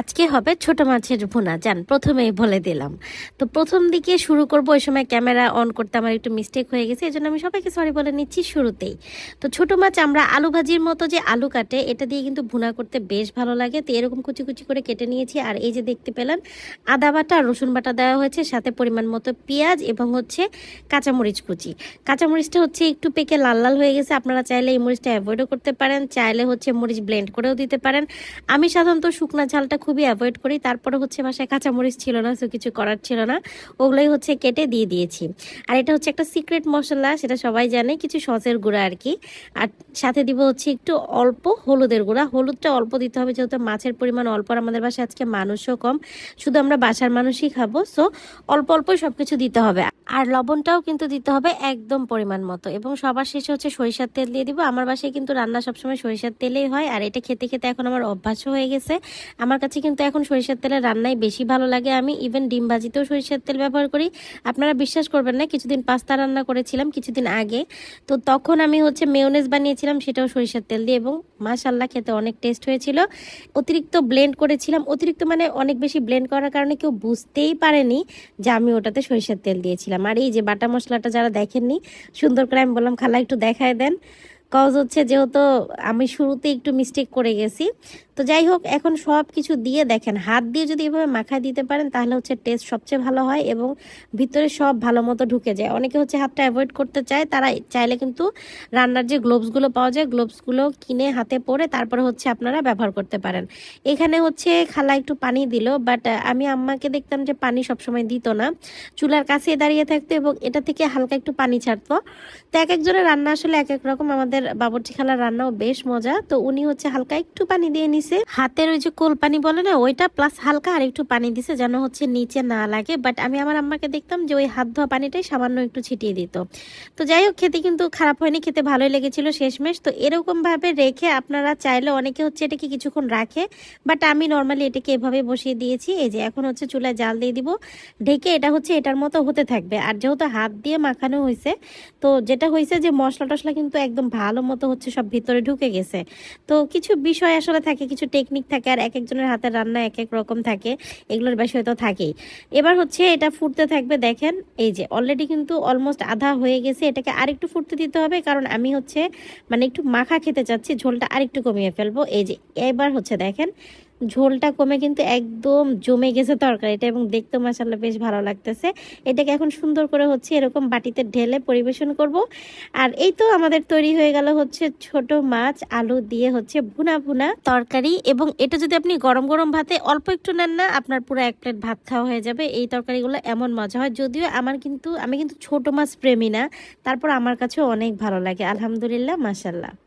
আজকে হবে ছোট মাছের ভুনা। যান প্রথমেই বলে দিলাম। তো প্রথম দিকে শুরু করব, ওই সময় ক্যামেরা অন করতে আমার একটু মিস্টেক হয়ে গেছে এই জন্য আমি সবাইকে সরি বলে নিচ্ছি শুরুতেই। তো ছোট মাছ আমরা আলু ভাজির মতো যে আলু কাটে, এটা দিয়ে কিন্তু ভুনা করতে বেশ ভালো লাগে। তো এরকম কুচি কুচি করে কেটে নিয়েছি, আর এই যে দেখতে পেলেন আদা বাটা আর রসুন বাটা দেওয়া হয়েছে, সাথে পরিমাণ মতো পেঁয়াজ এবং হচ্ছে কাঁচামরিচ কুচি। কাঁচামরিচটা হচ্ছে একটু পেকে লাল লাল হয়ে গেছে, আপনারা চাইলে এই মরিচটা অ্যাভয়েডও করতে পারেন, চাইলে হচ্ছে মরিচ ব্লেন্ড করেও দিতে পারেন। আমি সাধারণত শুকনা ঝালটা খুবই অ্যাভয়েড করি। তারপরে হচ্ছে বাসায় কাঁচামরিচ ছিল না সো কিছু করার ছিল না। ওগুলোই হচ্ছে কেটে দিয়ে দিয়েছি। আর এটা হচ্ছে একটা সিক্রেট মশলা, সেটা সবাই জানে, কিছু সসের গুঁড়া আর কি। আর সাথে দিব হচ্ছে একটু অল্প হলুদের গুঁড়া। হলুদটা অল্প দিতে হবে, যেহেতু মাছের পরিমাণ অল্প আর আমাদের বাসায় আজকে মানুষও কম। শুধু আমরা বাসার মানুষই খাব সো অল্প অল্পই সব কিছু দিতে হবে। আর লবণটাও কিন্তু দিতে হবে একদম পরিমাণ মতো। এবং সবার শেষে হচ্ছে সরিষার তেল দিয়ে দিব। আমার বাসায় কিন্তু রান্না সবসময় সরিষার তেলেই হয়। আর এটা খেতে খেতে এখন আমার অভ্যাসও হয়ে গেছে। আমার কাছে কিন্তু এখন সরিষার তেলের রান্নাই বেশি ভালো লাগে। আমি ইভেন ডিম ভাজিতেও সরিষার তেল ব্যবহার করি। আপনারা বিশ্বাস করবেন না, কিছুদিন পাস্তা রান্না করেছিলাম কিছুদিন আগে। তো তখন আমি হচ্ছে মেয়োনেজ বানিয়েছিলাম, সেটাও সরিষার তেল দিয়ে। এবং মাশাল্লাহ খেতে অনেক টেস্ট হয়েছিল। অতিরিক্ত ব্লেন্ড করেছিলাম। অতিরিক্ত মানে অনেক বেশি ব্লেন্ড করার কারণে কেউ বুঝতেই পারেনি যে আমি ওটাতে সরিষার তেল দিয়েছিলাম। আর এই যে বাটা মশলাটা যারা দেখেননি, সুন্দর করে আমি বললাম, খালা একটু দেখায় দেন। কজ হচ্ছে যেহেতু আমি শুরুতে একটু মিস্টেক করে গেছি। তো যাই হোক, এখন সব কিছু দিয়ে দেখেন, হাত দিয়ে যদি এভাবে মাখায় দিতে পারেন, তাহলে হচ্ছে টেস্ট সবচেয়ে ভালো হয় এবং ভিতরে সব ভালো মতো ঢুকে যায়। অনেকে হচ্ছে হাতটা অ্যাভয়েড করতে চায়, তারা চাইলে কিন্তু রান্নার যে গ্লোভসগুলো পাওয়া যায় গ্লোভসগুলো কিনে হাতে পরে তারপরে হচ্ছে আপনারা ব্যবহার করতে পারেন। এখানে হচ্ছে খালা একটু পানি দিল বাট আমি আম্মাকে দেখতাম যে পানি সবসময় দিত না। চুলার কাছে দাঁড়িয়ে থাকতো এবং এটা থেকে হালকা একটু পানি ছাড়তো। তো এক একজনের রান্না আসলে এক এক রকম, আমাদের বাবরচি খালার রান্নাও বেশ মজা। তো উনি হচ্ছে হালকা একটু পানি দিয়ে নিছে। হাতের ওই যে কোল পানি বলে না, ওইটা প্লাস হালকা আর একটু পানি দিছে যেন হচ্ছে নিচে না লাগে। বাট আমি আমার আম্মাকে দেখতাম যে ওই হাত ধোয়া পানিটাই সামান্য একটু ছিটিয়ে দিত। তো যাই হোক, খেতে কিন্তু খারাপ হয়নি, খেতে ভালোই লেগেছিল শেষমেশ। তো এরকম ভাবে রেখে আপনারা চাইলে অনেকে হচ্ছে এটাকে কিছুক্ষণ রাখে। বাট আমি নর্মালি এটাকে এভাবে বসিয়ে দিয়েছি। এই যে এখন হচ্ছে চুলায় জাল দিয়ে দিব। ঢেকে এটা হচ্ছে এটার মতো হতে থাকবে। আর যেহেতু হাত দিয়ে মাখানো হয়েছে তো যেটা হয়েছে যে মশলা টশলা কিন্তু একদম ভালো মতো হচ্ছে সব ভিতরে ঢুকে গেছে। তো কিছু বিষয় আসলে থাকে, কিছু টেকনিক থাকে আর এক একজনের হাতের রান্না এক এক রকম থাকে, এগুলোর বিষয় তো থাকেই। এবার হচ্ছে এটা ফুটতে থাকবে দেখেন, এই যে অলরেডি কিন্তু অলমোস্ট আধা হয়ে গেছে, এটাকে আরেকটু ফুটতে দিতে হবে কারণ আমি হচ্ছে মানে একটু মাখা খেতে চাচ্ছি, ঝোলটা আরেকটু কমিয়ে ফেলব। এই যে এবার হচ্ছে দেখেন ঝোলটা কমে কিন্তু একদম জমে গেছে তরকারিটা এবং দেখতে মাসাল্লাহ বেশ ভালো লাগতেছে। এটাকে এখন সুন্দর করে হচ্ছে এরকম বাটিতে ঢেলে পরিবেশন করব। আর এই তো আমাদের তৈরি হয়ে গেল হচ্ছে ছোট মাছ, আলু দিয়ে হচ্ছে ভুনা ভুনা তরকারি এবং এটা যদি আপনি গরম গরম ভাতে অল্প একটু নেন না, আপনার পুরো এক প্লেট ভাত খাওয়া হয়ে যাবে। এই তরকারিগুলো এমন মজা হয়, যদিও আমার কিন্তু, আমি কিন্তু ছোট মাছ প্রেমী না, তারপর আমার কাছেও অনেক ভালো লাগে। আলহামদুলিল্লাহ মাসাল্লাহ